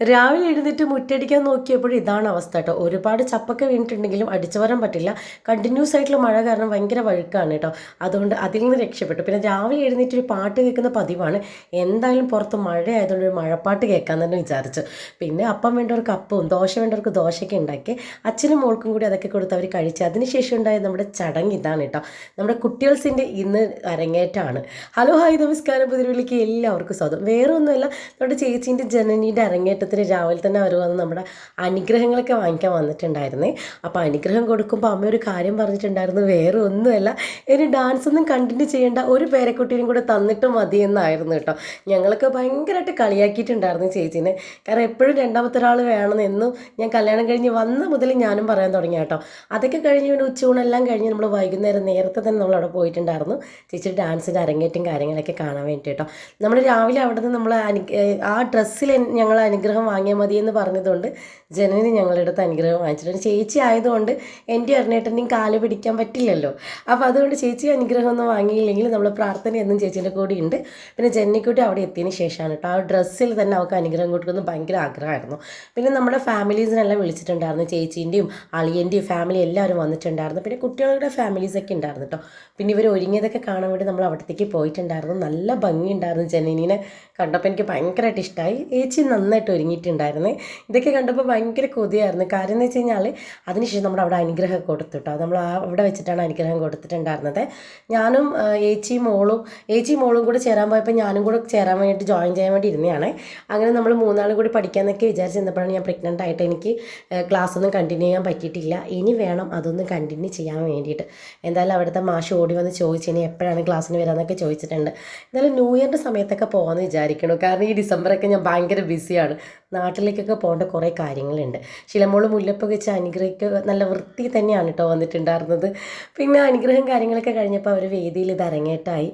രാവിലെ എഴുന്നേറ്റ് മുറ്റടിക്കാൻ നോക്കിയപ്പോൾ ഇതാണ് അവസ്ഥ കേട്ടോ. ഒരുപാട് ചപ്പൊക്കെ വീണിട്ടുണ്ടെങ്കിലും അടിച്ചു വരാൻ പറ്റില്ല. കണ്ടിന്യൂസ് ആയിട്ടുള്ള മഴ കാരണം ഭയങ്കര വഴുക്കാണ് കേട്ടോ. അതുകൊണ്ട് അതിൽ നിന്ന് രക്ഷപ്പെട്ടു. പിന്നെ രാവിലെ എഴുന്നേറ്റ് ഒരു പാട്ട് കേൾക്കുന്ന പതിവാണ്. എന്തായാലും പുറത്ത് മഴ ആയതുകൊണ്ട് ഒരു മഴപ്പാട്ട് കേൾക്കാൻ തന്നെ വിചാരിച്ചു. പിന്നെ അപ്പം വേണ്ടവർക്ക് അപ്പവും ദോശ വേണ്ടവർക്ക് ദോശയൊക്കെ ഉണ്ടാക്കി. അച്ഛനും മോൾക്കും കൂടി അതൊക്കെ കൊടുത്ത് അവർ കഴിച്ച്. അതിനുശേഷം ഉണ്ടായ നമ്മുടെ ചടങ്ങ് ഇതാണ് കേട്ടോ. നമ്മുടെ കുട്ടികൾസിന്റെ ഇന്ന് അരങ്ങേറ്റമാണ്. ഹലോ ഹായ് നമസ്കാരം. പുതിരുവിളിക്ക് എല്ലാവർക്കും സ്വാഗതം. വേറെ ഒന്നുമല്ല നമ്മുടെ ചേച്ചീന്റെ ജനനീന്റെ അരങ്ങേറ്റത്തിന് രാവിലെ തന്നെ അവർ വന്ന് നമ്മുടെ അനുഗ്രഹങ്ങളൊക്കെ വാങ്ങിക്കാൻ വന്നിട്ടുണ്ടായിരുന്നേ. അപ്പോൾ അനുഗ്രഹം കൊടുക്കുമ്പോൾ അമ്മ ഒരു കാര്യം പറഞ്ഞിട്ടുണ്ടായിരുന്നു. വേറെ ഒന്നുമല്ല ഇനി ഡാൻസ് ഒന്നും കണ്ടിന്യൂ ചെയ്യേണ്ട ഒരു പേരക്കുട്ടീനും കൂടെ തന്നിട്ട് മതി എന്നായിരുന്നു കേട്ടോ. ഞങ്ങളൊക്കെ ഭയങ്കരമായിട്ട് കളിയാക്കിയിട്ടുണ്ടായിരുന്നു ചേച്ചീനെ. കാരണം എപ്പോഴും രണ്ടാമത്തെ ഒരാൾ വേണമെന്ന് എന്നും ഞാൻ കല്യാണം കഴിഞ്ഞ് വന്ന മുതൽ ഞാനും പറയാൻ തുടങ്ങി കേട്ടോ. അതൊക്കെ കഴിഞ്ഞ് പിന്നെ ഉച്ചയൂണെല്ലാം കഴിഞ്ഞ് നമ്മൾ വൈകുന്നേരം നേരത്തെ തന്നെ നമ്മൾ അവിടെ പോയിട്ടുണ്ടായിരുന്നു. ചേച്ചി ഡാൻസിന്റെ അരങ്ങേറ്റം കാര്യങ്ങളൊക്കെ കാണാൻ വേണ്ടി കേട്ടോ. നമ്മൾ രാവിലെ അവിടെ നിന്ന് നമ്മൾ ആ ഡ്രസ്സിൽ ഞങ്ങൾ അനുഗ്രഹം വാങ്ങിയാൽ മതി എന്ന് പറഞ്ഞതുകൊണ്ട് ജനനി ഞങ്ങളുടെ അടുത്ത് അനുഗ്രഹം വാങ്ങിച്ചിട്ടുണ്ട്. ചേച്ചി ആയതുകൊണ്ട് എന്റെ അരുണേട്ടന്റെയും കാൽ പിടിക്കാൻ പറ്റില്ലല്ലോ അപ്പോൾ അതുകൊണ്ട് ചേച്ചി അനുഗ്രഹം ഒന്നും വാങ്ങിയില്ലെങ്കിൽ നമ്മൾ പ്രാർത്ഥന എന്നും ചേച്ചീന്റെ കൂടെ ഉണ്ട്. പിന്നെ ജെന്നിക്കുട്ടി അവിടെ എത്തിയതിന് ശേഷമാണ് കേട്ടോ. ആ ഡ്രസ്സിൽ തന്നെ അവൾക്ക് അനുഗ്രഹം കൊടുക്കുന്നത് ഭയങ്കര ആഗ്രഹമായിരുന്നു. പിന്നെ നമ്മുടെ ഫാമിലീസിനെല്ലാം വിളിച്ചിട്ടുണ്ടായിരുന്നു. ചേച്ചീന്റെയും അളിയന്റെയും ഫാമിലി എല്ലാവരും വന്നിട്ടുണ്ടായിരുന്നു. പിന്നെ കുട്ടികളുടെ ഫാമിലീസൊക്കെ ഉണ്ടായിരുന്നു കേട്ടോ. പിന്നെ ഇവർ ഒരുങ്ങിയതൊക്കെ കാണാൻ വേണ്ടി നമ്മൾ അവിടത്തേക്ക് പോയിട്ടുണ്ടായിരുന്നു. നല്ല ഭംഗിയുണ്ടായിരുന്നു ജനനീനെ കണ്ടപ്പോൾ എനിക്ക് ഭയങ്കരമായിട്ട് ഇഷ്ടമായി. ചേച്ചി നന്നായിട്ട് ഒരുങ്ങിയിട്ടുണ്ടായിരുന്നേ. ഇതൊക്കെ കണ്ടപ്പോൾ ഭയങ്കര കൊതിയായിരുന്നു. കാര്യം എന്ന് വെച്ച് കഴിഞ്ഞാൽ അതിനുശേഷം നമ്മുടെ അവിടെ അനുഗ്രഹം കൊടുത്തു കേട്ടോ നമ്മൾ അവിടെ വെച്ചിട്ടാണ് അനുഗ്രഹം കൊടുത്തിട്ടുണ്ടായിരുന്നത്. ഞാനും ഏച്ചി മോളും ഏച്ചി മോളും കൂടെ ചേരാൻ പോയപ്പോൾ ഞാനും കൂടെ ചേരാൻ വേണ്ടിയിട്ട് ജോയിൻ ചെയ്യാൻ വേണ്ടി ഇരുന്നതാണ്. അങ്ങനെ നമ്മൾ മൂന്നാളും കൂടി പഠിക്കാമെന്നൊക്കെ വിചാരിച്ച് നിന്നപ്പോഴാണ് ഞാൻ പ്രഗ്നന്റ് ആയിട്ട് എനിക്ക് ക്ലാസ് ഒന്നും കണ്ടിന്യൂ ചെയ്യാൻ പറ്റിയിട്ടില്ല. ഇനി വേണം അതൊന്ന് കണ്ടിന്യൂ ചെയ്യാൻ വേണ്ടിയിട്ട്. എന്തായാലും അവിടുത്തെ മാഷ് ഓടി വന്ന് ചോദിച്ചു ഇനി എപ്പോഴാണ് ക്ലാസ്സിന് വരാമെന്നൊക്കെ ചോദിച്ചിട്ടുണ്ട്. എന്തായാലും ന്യൂ ഇയറിന്റെ സമയത്തൊക്കെ പോകാമെന്ന് വിചാരിക്കണു. കാരണം ഈ ഡിസംബറൊക്കെ ഞാൻ ഭയങ്കര ബിസിയാണ് നാട്ടിലേക്കൊക്കെ പോകേണ്ട കുറേ കാര്യങ്ങളുണ്ട്. ശിലമോൾ മുല്ലപ്പ് വെച്ച് അനുഗ്രഹിക്കുക നല്ല വൃത്തി തന്നെയാണ് കേട്ടോ വന്നിട്ടുണ്ടായിരുന്നത്. പിന്നെ അനുഗ്രഹം കാര്യങ്ങളൊക്കെ കഴിഞ്ഞപ്പോൾ അവർ വേദിയിൽ ഇത് അരങ്ങേറ്റായി.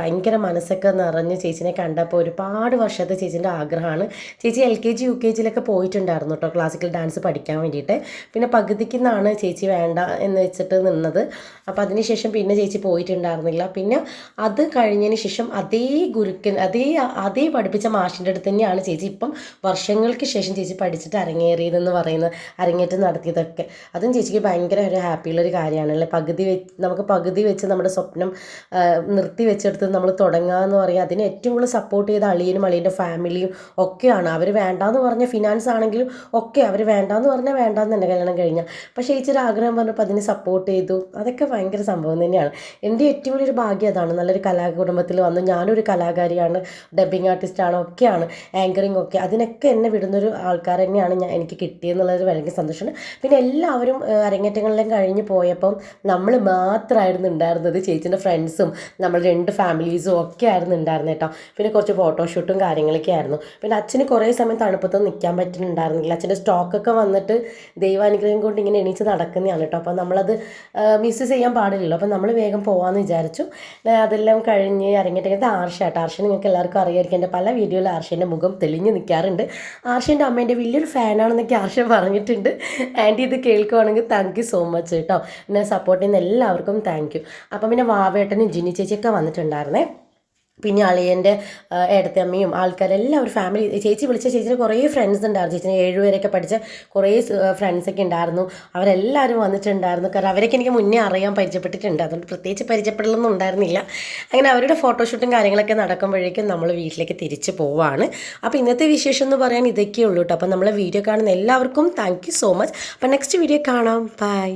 ഭയങ്കര മനസ്സൊക്കെ നിറഞ്ഞ് ചേച്ചിനെ കണ്ടപ്പോൾ ഒരുപാട് വർഷത്തെ ചേച്ചീന്റെ ആഗ്രഹമാണ്. ചേച്ചി L K G U K ജിയിലൊക്കെ പോയിട്ടുണ്ടായിരുന്നു കേട്ടോ ക്ലാസിക്കൽ ഡാൻസ് പഠിക്കാൻ വേണ്ടിയിട്ട്. പിന്നെ പകുതിക്ക് നിന്നാണ് ചേച്ചി വേണ്ട എന്ന് വെച്ചിട്ട് നിന്നത്. അപ്പോൾ അതിനുശേഷം പിന്നെ ചേച്ചി പോയിട്ടുണ്ടായിരുന്നില്ല. പിന്നെ അത് കഴിഞ്ഞതിന് ശേഷം അതേ ഗുരുക്കൻ അതേ അതേ പഠിപ്പിച്ച മാഷിന്റെ അടുത്ത് തന്നെയാണ് ചേച്ചി ഇപ്പം വർഷങ്ങൾക്ക് ശേഷം ചേച്ചി പഠിച്ചിട്ട് അരങ്ങേറിയതെന്ന് പറയുന്ന അരങ്ങേറ്റം നടത്തിയതൊക്കെ. അതും ചേച്ചിക്ക് ഭയങ്കര ഒരു ഹാപ്പിയുള്ളൊരു കാര്യമാണല്ലേ? പകുതി വെച്ച് നമുക്ക് പകുതി വെച്ച് നമ്മുടെ സ്വപ്നം നിർത്തി വെച്ചെടുത്ത് നമ്മൾ തുടങ്ങുക എന്ന് പറയുക അതിന് ഏറ്റവും കൂടുതൽ സപ്പോർട്ട് ചെയ്ത അളിയനും അളിയന്റെ ഫാമിലിയും ഒക്കെയാണ്. അവർ വേണ്ടാന്ന് പറഞ്ഞ ഫിനാൻസ് ആണെങ്കിലും ഒക്കെ അവർ വേണ്ടാന്ന് പറഞ്ഞാൽ വേണ്ടാന്ന് തന്നെ കല്യാണം കഴിഞ്ഞാൽ പക്ഷേ ചേച്ചിയുടെ ആഗ്രഹം പറഞ്ഞപ്പോൾ അതിനെ സപ്പോർട്ട് ചെയ്തു. അതൊക്കെ ഭയങ്കര സംഭവം തന്നെയാണ്. എന്റെ ഏറ്റവും വലിയൊരു ഭാഗ്യം അതാണ്. നല്ലൊരു കലാകുടുംബത്തിൽ വന്നു ഞാനൊരു കലാകാരിയാണ് ഡബിങ് ആർട്ടിസ്റ്റാണ് ഒക്കെയാണ്. ആങ്കറിങ് ഒക്കെ അതിനൊക്കെ എന്നെ വിടുന്നൊരു ആൾക്കാർ തന്നെയാണ് ഞാൻ എനിക്ക് കിട്ടിയെന്നുള്ളൊരു ഭയങ്കര സന്തോഷമാണ് പിന്നെ എല്ലാവരും അരങ്ങേറ്റങ്ങളിലും കഴിഞ്ഞ് പോയപ്പം നമ്മൾ മാത്രമായിരുന്നു ഉണ്ടായിരുന്നത്. ചേച്ചീന്റെ ഫ്രണ്ട്സും നമ്മൾ രണ്ട് ഫാമിലീസും ഒക്കെ ആയിരുന്നു ഉണ്ടായിരുന്നത് കേട്ടോ. പിന്നെ കുറച്ച് ഫോട്ടോഷൂട്ടും കാര്യങ്ങളൊക്കെ ആയിരുന്നു. പിന്നെ അച്ഛന് കുറേ സമയം തണുപ്പത്ത് നിൽക്കാൻ പറ്റുന്നുണ്ടായിരുന്നില്ല. അച്ഛന്റെ സ്റ്റോക്കൊക്കെ വന്നിട്ട് ദൈവാനുഗ്രഹം കൊണ്ട് ഇങ്ങനെ എണീച്ച് നടക്കുന്നതാണ് കേട്ടോ. അപ്പോൾ നമ്മളത് മിസ് ചെയ്യാൻ പാടില്ലല്ലോ. അപ്പോൾ നമ്മൾ വേഗം പോകാമെന്ന് വിചാരിച്ചു. അതെല്ലാം കഴിഞ്ഞ് അരങ്ങേറ്റത് ആർഷ ആർഷ നിങ്ങൾക്ക് എല്ലാവർക്കും അറിയായിരിക്കും. എന്റെ പല വീഡിയോയിൽ ആർഷേന്റെ മുഖം തെളിഞ്ഞ് നിൽക്കാറുണ്ട്. ആർഷന്റെ അമ്മേന്റെ വലിയൊരു ഫാനാണെന്നൊക്കെ ആർഷ പറഞ്ഞിട്ടുണ്ട്. ആന്റി ഇത് കേൾക്കുവാണെങ്കിൽ താങ്ക് യു സോ മച്ച് കേട്ടോ. എന്നെ സപ്പോർട്ട് ചെയ്യുന്ന എല്ലാവർക്കും താങ്ക് യു അപ്പം പിന്നെ വാവേട്ടനും ജിനി ചേച്ചിയൊക്കെ വന്നിട്ടുണ്ടായിരുന്നേ. പിന്നെ അളിയന്റെ ആൾക്കാരെല്ലാം ഒരു ഫാമിലി ചേച്ചി വിളിച്ച ചേച്ചിന് കുറേ ഫ്രണ്ട്സ് ഉണ്ടായിരുന്നു. ചേച്ചിന് ഏഴുപേരൊക്കെ പഠിച്ച കുറേ ഫ്രണ്ട്സൊക്കെ ഉണ്ടായിരുന്നു. അവരെല്ലാവരും വന്നിട്ടുണ്ടായിരുന്നു. കാരണം അവരൊക്കെ എനിക്ക് മുന്നേ അറിയാൻ പരിചയപ്പെട്ടിട്ടുണ്ട്. അതുകൊണ്ട് പ്രത്യേകിച്ച് പരിചയപ്പെടലൊന്നും ഉണ്ടായിരുന്നില്ല. അങ്ങനെ അവരുടെ ഫോട്ടോഷൂട്ടും കാര്യങ്ങളൊക്കെ നടക്കുമ്പോഴേക്കും നമ്മൾ വീട്ടിലേക്ക് തിരിച്ചു പോവാണ്. അപ്പോൾ ഇന്നത്തെ വിശേഷം എന്ന് പറയാൻ ഇതൊക്കെയുള്ളൂ കേട്ടോ അപ്പോൾ നമ്മളെ വീഡിയോ കാണുന്ന എല്ലാവർക്കും താങ്ക് സോ മച്ച് അപ്പോൾ നെക്സ്റ്റ് വീഡിയോ കാണാം. ബൈ